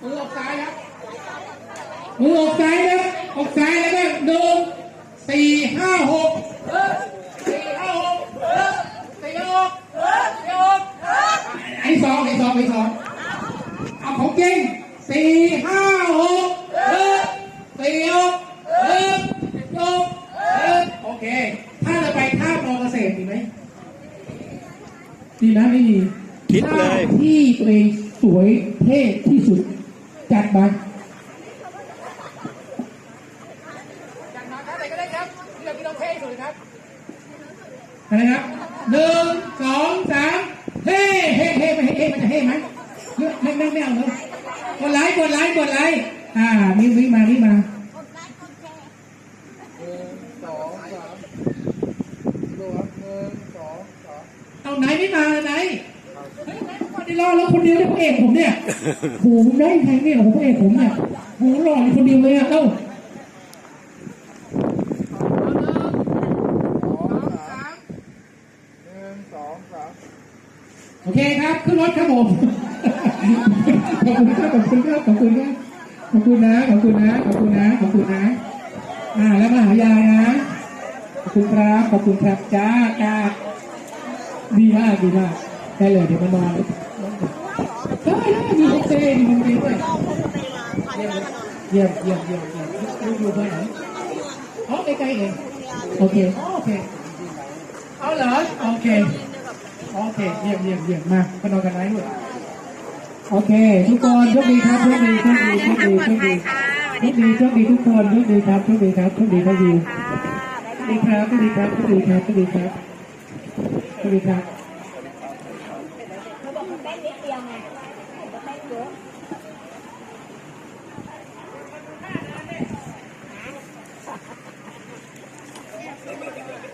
มือออกซ้ายครับมือออกซ้ายครัออกซ้ายแล้วก็หนึ่งสี่ห้าหกสี่ห้าหกสี่หกสี่หกไอ้สองไอ้สองไอ้สองเอาของจริงสี่ห้าหกสี่หกหกโอเค ถ้าเราไปท่ามอเกษตรดีไหมดีนะไม่มีคิดเลยที่ตัวเอง สวยเท่ที่สุด จัดมาจากนั้นท่าไหนก็ได้ครับที่เราพี่น้องเท่ที่สุดครับอะไรครับหนึ่งสองสามเฮ้เฮ้เฮ้เฮ้เฮ้มันจะเฮ้ไหมไม่ไม่ไม่เอาเลยกดไลค์กดไลค์กดไลค์อ่านี่วิ่งมานี่มาหนึ่งสองสามรวมหนึ่งสองสามเอาไหนไม่มาไหนเฮ้ ยไหนมาได้รอแล้วคนเดียวเนี่ยพระเอกผมเนี่ยโหผมได้ใครเนี่ยโหพระเอกผมเนี่ยโหหล่ออยู่คนเดียวเลยอะเอ้าหนึ่งสองสามโอเคครับขึ้นรถครับผมขอบคุณครับขอบคุณครับขอบคุณครับขอบคุณนะขอบคุณนะขอบคุณนะขอบคุณนะอ่าแล้วมาหายายนะขอบคุณครับขอบคุณครับจ้าจ้าดีมากดีมากได้เลยเดี๋ยวมานอนได้ได้มีโฮมสเย์มีโฮมเย์ด้วยเยี่ยมเยี่ยมเยี่ยมเยี่ยมลูกอยู่ที่ไหนอ๋อใกล้ๆเองโอเคอ๋อโอเคเอาเหรอโอเคโอเคเยี่ยมเยี่ยมเยี่ยมมาไปนอนกันไหนด้วยโอเค ทุกคนโชคดีครับโชคดีโชคดีโชคดีโชคดีโชคดีโชคดีทุกคนโชคดีครับโชคดีครับโชคดีโชคดีสวัสดีครับสวัสดีครับสวัสดีครับดีครับดีครับ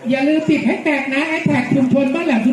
อย่าลืมติดแฮชแท็กนะแฮชแท็กชุมชนบ้านแหลม